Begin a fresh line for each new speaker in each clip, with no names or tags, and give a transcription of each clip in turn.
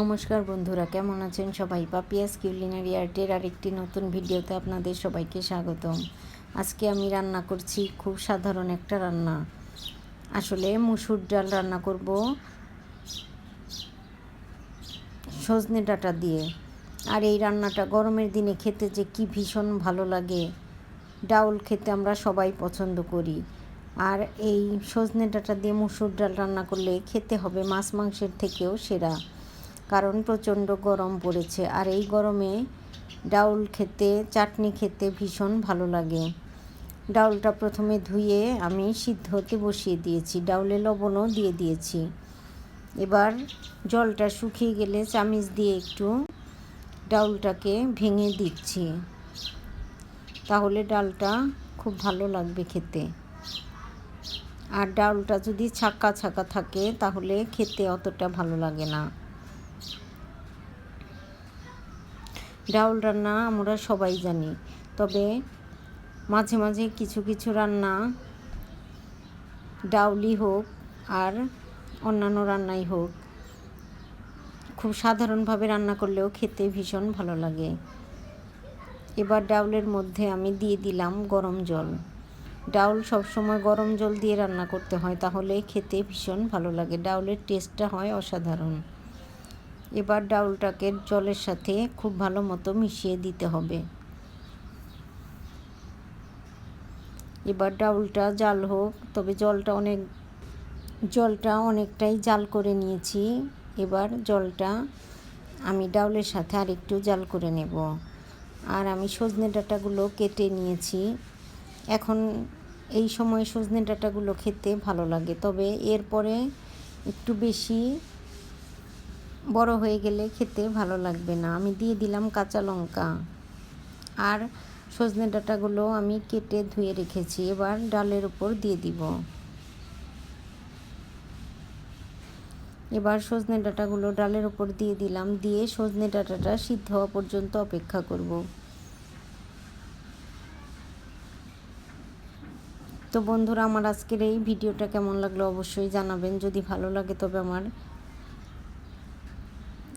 নমস্কার বন্ধুরা, কেমন আছেন সবাই? পাপিয়াস কিউলিনারি আর্টের আরেকটি নতুন ভিডিওতে আপনাদের সবাইকে স্বাগতম। আজকে আমি রান্না করছি খুব সাধারণ একটা রান্না। আসলে মুসুর ডাল রান্না করব সজনে ডাঁটা দিয়ে। আর এই রান্নাটা গরমের দিনে খেতে যে কি ভীষণ ভালো লাগে, ডাউল খেতে আমরা সবাই পছন্দ করি। আর এই সজনে ডাঁটা দিয়ে মুসুর ডাল রান্না করলে খেতে হবে মাছ মাংসের থেকেও সেরা। কারণ প্রচণ্ড গরম পড়েছে। আর এই গরমে ডাউল খেতে, চাটনি খেতে ভীষণ ভালো লাগে। ডাউলটা প্রথমে ধুয়ে আমি সিদ্ধ হতে বসিয়ে দিয়েছি। ডাউলে লবণও দিয়ে দিয়েছি। এবার জলটা শুকিয়ে গেলে চামিচ দিয়ে একটু ডাউলটাকে ভেঙে দিচ্ছি। তাহলে ডালটা খুব ভালো লাগবে খেতে। আর ডাউলটা যদি ছাক্কা ছাক্কা থাকে, তাহলে খেতে অতটা ভালো লাগে না। ডাউল রান্না আমরা সবাই জানি। তবে মাঝে মাঝে কিছু কিছু রান্না ডাউলি হোক আর অন্যান্য রান্নাই হোক, খুব সাধারণভাবে রান্না করলেও খেতে ভীষণ ভালো লাগে। এবার ডাউলের মধ্যে আমি দিয়ে দিলাম গরম জল। ডাউল সবসময় গরম জল দিয়ে রান্না করতে হয়, তাহলে খেতে ভীষণ ভালো লাগে। ডাউলের টেস্টটা হয় অসাধারণ। এবার ডাউলটাকে জলের সাথে খুব ভালো মতো মিশিয়ে দিতে হবে। এবার ডাউলটা জাল হোক, তবে জলটা অনেক, জলটা অনেকটাই জাল করে নিয়েছি। এবার জলটা আমি ডাউলের সাথে আর একটু জাল করে নেব। আর আমি সজনে ডাটাগুলো কেটে নিয়েছি। এখন এই সময় সজনে ডাটাগুলো খেতে ভালো লাগে, তবে এরপরে একটু বেশি বড় হয়ে গেলে খেতে ভালো লাগবে না। আমি দিয়ে দিলাম কাঁচা লঙ্কা। আর সজনে ডাঁটাগুলো আমি কেটে ধুয়ে রেখেছি। এবার ডালের উপর দিয়ে দিব। এবার সজনে ডাঁটাগুলো ডালের উপর দিয়ে দিলাম। দিয়ে সজনে ডাঁটাটা সিদ্ধ হওয়া পর্যন্ত অপেক্ষা করব। তো বন্ধুরা, আমার আজকের এই ভিডিওটা কেমন লাগল অবশ্যই জানাবেন। যদি ভালো লাগে তবে আমার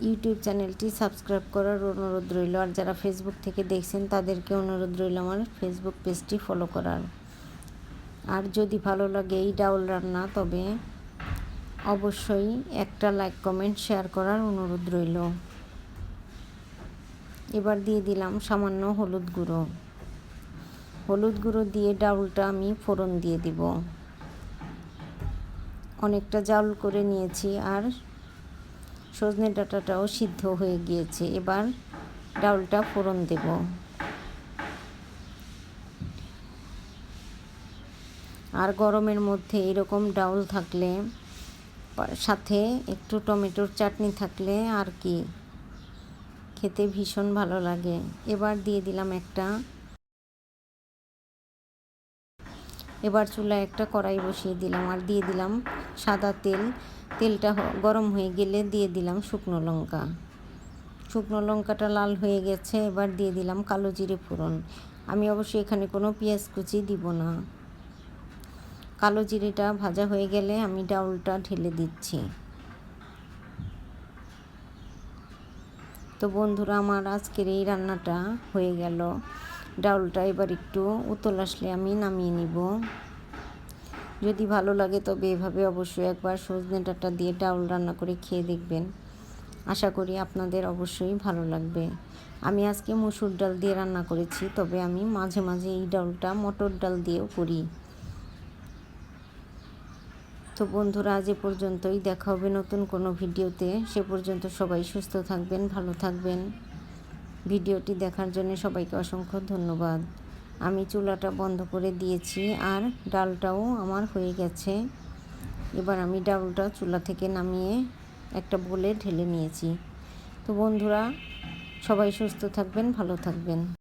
ইউটিউব চ্যানেলটি সাবস্ক্রাইব করার অনুরোধ রইল। আর যারা ফেসবুক থেকে দেখছেন, তাদেরকে অনুরোধ রইল আমার ফেসবুক পেজটি ফলো করার। আর যদি ভালো লাগে এই ডাউল রান্না, তবে অবশ্যই একটা লাইক কমেন্ট শেয়ার করার অনুরোধ রইল। এবার দিয়ে দিলাম সামান্য হলুদ গুঁড়ো। হলুদ গুঁড়ো দিয়ে ডাউলটা আমি ফোড়ন দিয়ে দিব। অনেকটা জাউল করে নিয়েছি আর সজনে ডাঁটাটাও সিদ্ধ হয়ে গিয়েছে। এবার ডাউলটা ফোড়ন দেব। আর গরমের মধ্যে এরকম ডাউল থাকলে, সাথে একটু টমেটোর চাটনি থাকলে আর কি, খেতে ভীষণ ভালো লাগে। এবার দিয়ে দিলাম একটা এবার চুলায় একটা কড়াই বসিয়ে দিলাম আর দিয়ে দিলাম সাদা তেল। তেলটা গরম হয়ে গেলে দিয়ে দিলাম শুকনো লঙ্কা। শুকনো লঙ্কাটা লাল হয়ে গেছে, এবার দিয়ে দিলাম কালো জিরে ফোড়ন। আমি অবশ্যই এখানে কোনো পেঁয়াজ কুচি দিব না। কালো জিরেটা ভাজা হয়ে গেলে আমি ডাউলটা ঢেলে দিচ্ছি। তো বন্ধুরা, আমার আজকের এই রান্নাটা হয়ে গেল। ডাউলটা এবার একটু উতল আসলে আমি নামিয়ে নিব। যদি ভালো লাগে তবে এভাবে অবশ্যই একবার সজনে ডাঁটা দিয়ে ডাউল রান্না করে খেয়ে দেখবেন। আশা করি আপনাদের অবশ্যই ভালো লাগবে। আমি আজকে মুসুর ডাল দিয়ে রান্না করেছি, তবে আমি মাঝে মাঝে এই ডালটা মটর ডাল দিয়েও করি। তো বন্ধুরা, আজ এ পর্যন্তই। দেখা হবে নতুন কোনো ভিডিওতে। সে পর্যন্ত সবাই সুস্থ থাকবেন, ভালো থাকবেন। ভিডিওটি দেখার জন্য সবাইকে অসংখ্য ধন্যবাদ। আমি চুলাটা বন্ধ করে দিয়েছি আর ডালটাও আমার হয়ে গেছে। এবার আমি ডালটা চুলা থেকে নামিয়ে একটা বলে ঢেলে নিয়েছি। তো বন্ধুরা, সবাই সুস্থ থাকবেন, ভালো থাকবেন।